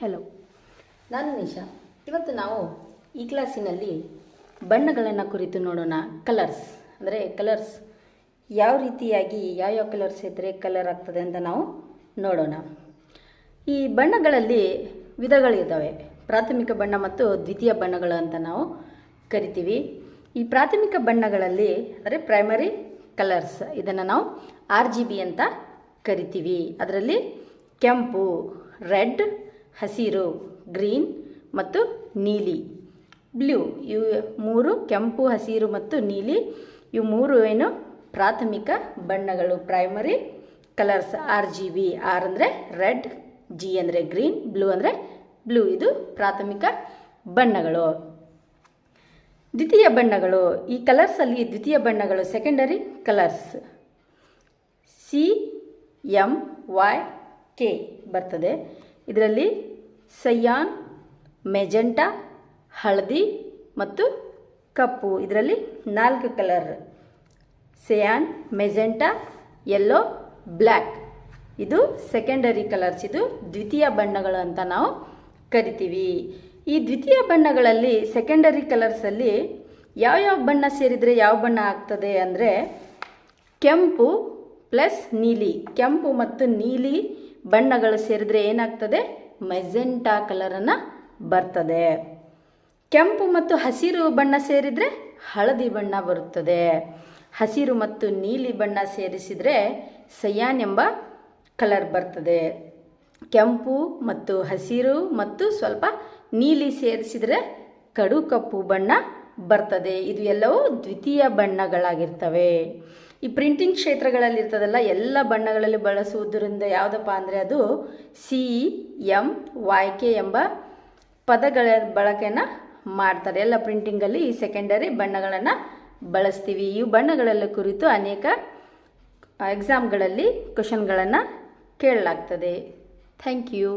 Hello ನಾನು ನಿಶಾ. ಇವತ್ತು ನಾವು ಈ ಕ್ಲಾಸಿನಲ್ಲಿ ಬಣ್ಣಗಳನ್ನು ಕುರಿತು ನೋಡೋಣ. ಕಲರ್ಸ್ ಅಂದರೆ ಕಲರ್ಸ್ ಯಾವ ರೀತಿಯಾಗಿ ಯಾವ್ಯಾವ ಕಲರ್ಸ್ ಇದ್ದರೆ ಕಲರ್ ಆಗ್ತದೆ ಅಂತ ನಾವು ನೋಡೋಣ. ಈ ಬಣ್ಣಗಳಲ್ಲಿ ವಿಧಗಳಿದ್ದಾವೆ ಪ್ರಾಥಮಿಕ ಬಣ್ಣ ಮತ್ತು ದ್ವಿತೀಯ ಬಣ್ಣಗಳು ಅಂತ ನಾವು ಕರಿತೀವಿ. ಈ ಪ್ರಾಥಮಿಕ ಬಣ್ಣಗಳಲ್ಲಿ ಅಂದರೆ ಪ್ರೈಮರಿ ಕಲರ್ಸ್ ಇದನ್ನು ನಾವು ಆರ್ ಜಿ ಬಿ ಅಂತ ಕರಿತೀವಿ. ಅದರಲ್ಲಿ ಕೆಂಪು, ರೆಡ್ ಹಸಿರು, ಗ್ರೀನ್ ಮತ್ತು ನೀಲಿ. ಬ್ಲೂ, ಇವು ಮೂರು ಕೆಂಪು, ಹಸಿರು ಮತ್ತು ನೀಲಿ. ಇವು ಮೂರು ಏನು? ಪ್ರಾಥಮಿಕ ಬಣ್ಣಗಳು. Primary colours R G B R ಅಂದರೆ ರೆಡ್ ಜಿ ಅಂದರೆ ಗ್ರೀನ್, ಬ್ಲೂ ಅಂದರೆ ಬ್ಲೂ. ಇದು ಪ್ರಾಥಮಿಕ ಬಣ್ಣಗಳು. ದ್ವಿತೀಯ ಬಣ್ಣಗಳು. ಈ ಕಲರ್ಸಲ್ಲಿ ದ್ವಿತೀಯ ಬಣ್ಣಗಳು secondary colours C M Y K ಬರ್ತದೆ. ಇದರಲ್ಲಿ ಸಯ್ಯಾನ್ ಮೆಜೆಂಟಾ, ಹಳದಿ ಮತ್ತು ಕಪ್ಪು. ಇದರಲ್ಲಿ ನಾಲ್ಕು colour cyan, magenta yellow black ಇದು ಸೆಕೆಂಡರಿ ಕಲರ್ಸ್ ಇದು ದ್ವಿತೀಯ ಬಣ್ಣಗಳು ಅಂತ ನಾವು ಕರಿತೀವಿ. ಈ ದ್ವಿತೀಯ ಬಣ್ಣಗಳಲ್ಲಿ ಸೆಕೆಂಡರಿ ಕಲರ್ಸಲ್ಲಿ ಯಾವ್ಯಾವ ಬಣ್ಣ ಸೇರಿದರೆ ಯಾವ ಬಣ್ಣ ಆಗ್ತದೆ ಅಂದರೆ ಕೆಂಪು ಪ್ಲಸ್ ನೀಲಿ. ಕೆಂಪು ಮತ್ತು ನೀಲಿ ಬಣ್ಣಗಳು ಸೇರಿದ್ರೆ ಏನಾಗ್ತದೆ? ಮೆಜೆಂಟಾ ಕಲರನ್ನು ಬರ್ತದೆ. ಕೆಂಪು ಮತ್ತು ಹಸಿರು ಬಣ್ಣ ಸೇರಿದರೆ ಹಳದಿ ಬಣ್ಣ ಬರುತ್ತದೆ. ಹಸಿರು ಮತ್ತು ನೀಲಿ ಬಣ್ಣ ಸೇರಿಸಿದರೆ ಸಯಾನ್ ಎಂಬ ಕಲರ್ ಬರ್ತದೆ. ಕೆಂಪು ಮತ್ತು ಹಸಿರು ಮತ್ತು ಸ್ವಲ್ಪ ನೀಲಿ ಸೇರಿಸಿದರೆ ಕಡು ಕಪ್ಪು ಬಣ್ಣ ಬರ್ತದೆ. ಇದು ಎಲ್ಲವೂ ದ್ವಿತೀಯ ಬಣ್ಣಗಳಾಗಿರ್ತವೆ. ಈ ಪ್ರಿಂಟಿಂಗ್ ಕ್ಷೇತ್ರಗಳಲ್ಲಿ ಇರ್ತದಲ್ಲ ಎಲ್ಲ ಬಣ್ಣಗಳಲ್ಲಿ ಬಳಸುವುದರಿಂದ ಯಾವುದಪ್ಪ ಅಂದರೆ ಅದು ಸಿ ಎಂ ವಾಯ್ ಕೆ ಎಂಬ ಪದಗಳ ಬಳಕೆಯನ್ನು ಮಾಡ್ತಾರೆ. ಎಲ್ಲ ಪ್ರಿಂಟಿಂಗಲ್ಲಿ ಈ ಸೆಕೆಂಡರಿ ಬಣ್ಣಗಳನ್ನು ಬಳಸ್ತೀವಿ. ಈ ಬಣ್ಣಗಳೆಲ್ಲ ಕುರಿತು ಅನೇಕ ಎಕ್ಸಾಮ್ಗಳಲ್ಲಿ ಕ್ವಶನ್ಗಳನ್ನು ಕೇಳಲಾಗ್ತದೆ. Thank you